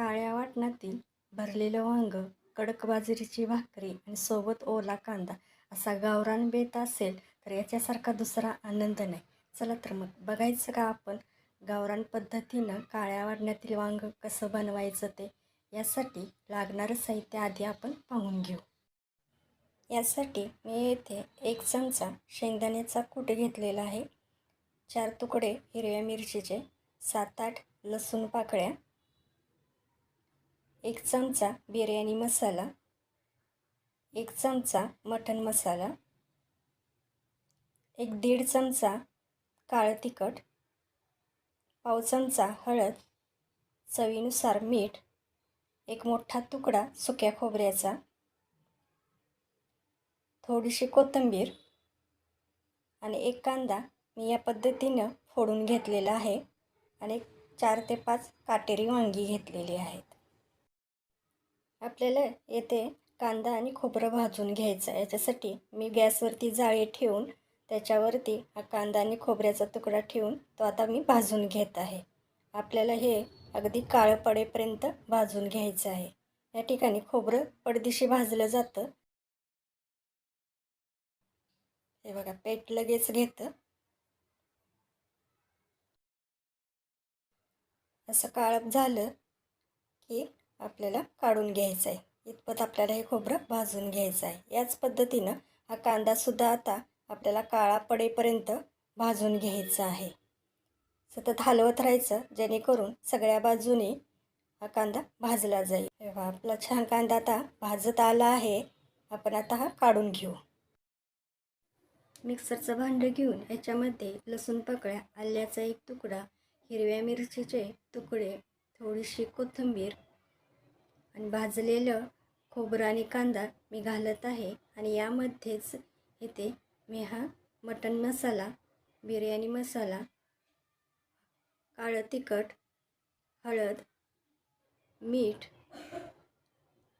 काळ्या वाटणातील भरलेलं वांग कडक बाजरीची भाकरी आणि सोबत ओला कांदा असा गावरान बेत असेल तर याच्यासारखा दुसरा आनंद नाही. चला तर मग बघायचं का आपण गावरान पद्धतीनं काळ्या वाटण्यातील वांग कसं बनवायचं ते? यासाठी लागणारं साहित्य आधी आपण पाहून घेऊ. यासाठी मी येथे एक चमचा शेंगदाण्याचा कूट घेतलेला आहे. चार तुकडे हिरव्या मिरचीचे सात आठ लसूण पाकळ्या एक चमचा बिर्याणी मसाला एक चमचा मटण मसाला एक दीड चमचा काळं तिखट पाव चमचा हळद चवीनुसार मीठ एक मोठा तुकडा सुक्या खोबऱ्याचा थोडीशी कोथिंबीर आणि एक कांदा मी या पद्धतीनं फोडून घेतलेला आहे आणि एक चार ते पाच काटेरी वांगी घेतलेली आहेत आपल्याला येथे कांदा आणि खोबरं भाजून घ्यायचं आहे. याच्यासाठी मी गॅसवरती जाळी ठेवून त्याच्यावरती हा कांदा आणि खोबऱ्याचा तुकडा ठेवून तो आता मी भाजून घेत आहे. आपल्याला हे अगदी काळं पडेपर्यंत भाजून घ्यायचं आहे. या ठिकाणी खोबरं पडदिशी भाजलं जातं. हे बघा पेट लगेच घेतं. असं काळप झालं की आपल्याला काढून घ्यायचं आहे इतपत आपल्याला हे खोबरं भाजून घ्यायचं आहे याच पद्धतीनं हा कांदासुद्धा आता आपल्याला काळा पडेपर्यंत भाजून घ्यायचा आहे. सतत हलवत राहायचं जेणेकरून सगळ्या बाजूने हा कांदा भाजला जाईल. तेव्हा आपला छान कांदा आता भाजत आला आहे. आपण आता हा काढून घेऊ. मिक्सरचं भांडं घेऊन याच्यामध्ये लसूण पकळ्या आल्याचा एक तुकडा हिरव्या मिरचीचे तुकडे थोडीशी कोथिंबीर आणि भाजलेलं खोबरं आणि कांदा मी घालत आहे. आणि यामध्येच इथे मी हा मटण मसाला बिर्याणी मसाला काळं तिखट हळद मीठ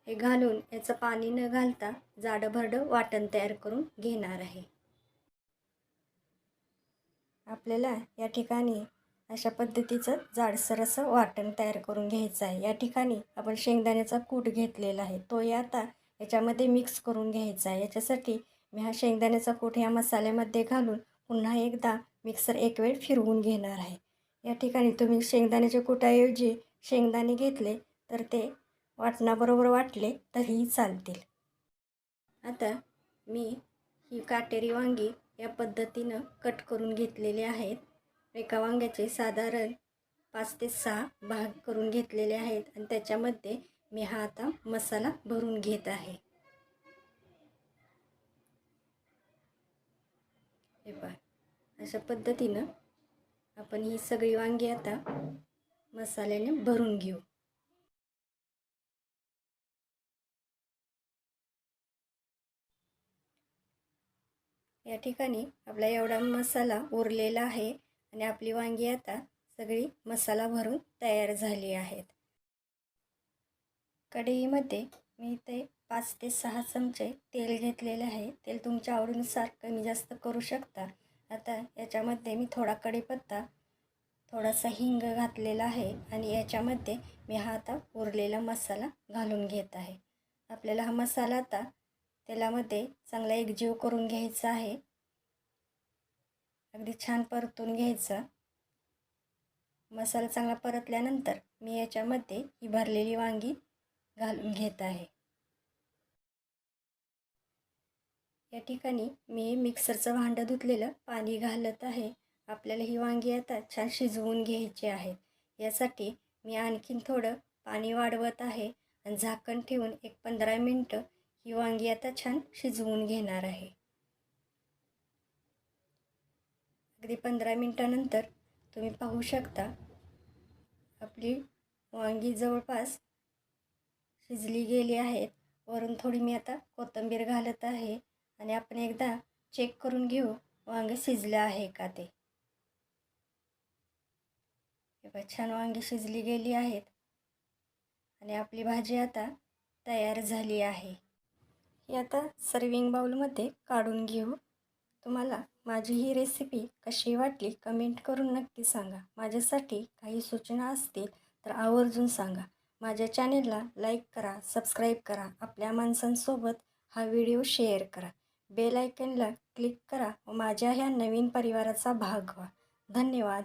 हे घालून याचं पाणी न घालता जाडंभरडं वाटण तयार करून घेणार आहे. आपल्याला या ठिकाणी अशा पद्धतीचं जाडसर असं वाटण तयार करून घ्यायचं आहे. या ठिकाणी आपण शेंगदाण्याचा कूट घेतलेला आहे. तो आता याच्यामध्ये मिक्स करून घ्यायचा आहे. याच्यासाठी मी हा शेंगदाण्याचा कूट ह्या मसाल्यामध्ये घालून पुन्हा एकदा मिक्सर एक वेळ फिरवून घेणार आहे. या ठिकाणी तुम्ही शेंगदाण्याच्या कुटाऐवजी शेंगदाणे घेतले तर ते वाटणाबरोबर वाटले तरीही चालतील. आता मी ही काटेरी वांगी या पद्धतीनं कट करून घेतलेले आहेत. एका वांग्याचे साधारण पाच ते सहा भाग करून घेतलेले आहेत. आणि त्याच्यामध्ये मी हा आता मसाला भरून घेत आहे. हे पहा. अशा पद्धतीनं आपण ही सगळी वांगी आता मसाल्याने भरून घेऊ. या ठिकाणी आपला एवढा मसाला उरलेला आहे. आणि आपली वांगी आता सगळी मसाला भरून तयार झाली आहेत. कढईमध्ये मी ते पाच ते सहा चमचे तेल घेतलेले आहे. तेल तुमच्या आवडीनुसार कमी जास्त करू शकता. आता याच्यामध्ये मी थोडा कढीपत्ता थोडासा हिंग घातलेला आहे आणि याच्यामध्ये मी हा आता उरलेला मसाला घालून घेत आहे. आपल्याला हा मसाला आता तेलामध्ये चांगला एकजीव करून घ्यायचा आहे. अगदी छान परतून घ्यायचा. मसाला चांगला परतल्यानंतर मी याच्यामध्ये ही भरलेली वांगी घालून घेत आहे. या ठिकाणी मी मिक्सरचं भांडं धुतलेलं पाणी घालत आहे. आपल्याला ही वांगी आता छान शिजवून घ्यायची आहेत यासाठी मी आणखीन थोडं पाणी वाढवत आहे आणि झाकण ठेवून एक पंधरा मिनटं ही वांगी आता छान शिजवून घेणार आहे. अगदी पंधरा मिनटानंतर तुम्ही पाहू शकता आपली वांगी जवळपास शिजली गेली आहेत वरून थोडी मी आता कोथिंबीर घालत आहे आणि आपण एकदा चेक करून घेऊ वांगे शिजलं आहे का ते. बघा छान वांगी शिजली गेली आहेत आणि आपली भाजी आता तयार झाली आहे. ही आता सर्विंग बाउलमध्ये काढून घेऊ. तुम्हाला माझी ही रेसिपी कशी वाटली कमेंट करून नक्की सांगा. माझ्यासाठी काही सूचना असतील तर आवर्जून सांगा. माझ्या चॅनेलला लाईक करा सबस्क्राईब करा. आपल्या माणसांसोबत हा व्हिडिओ शेअर करा. बेल आयकनला क्लिक करा व माझ्या ह्या नवीन परिवाराचा भाग व्हा. धन्यवाद.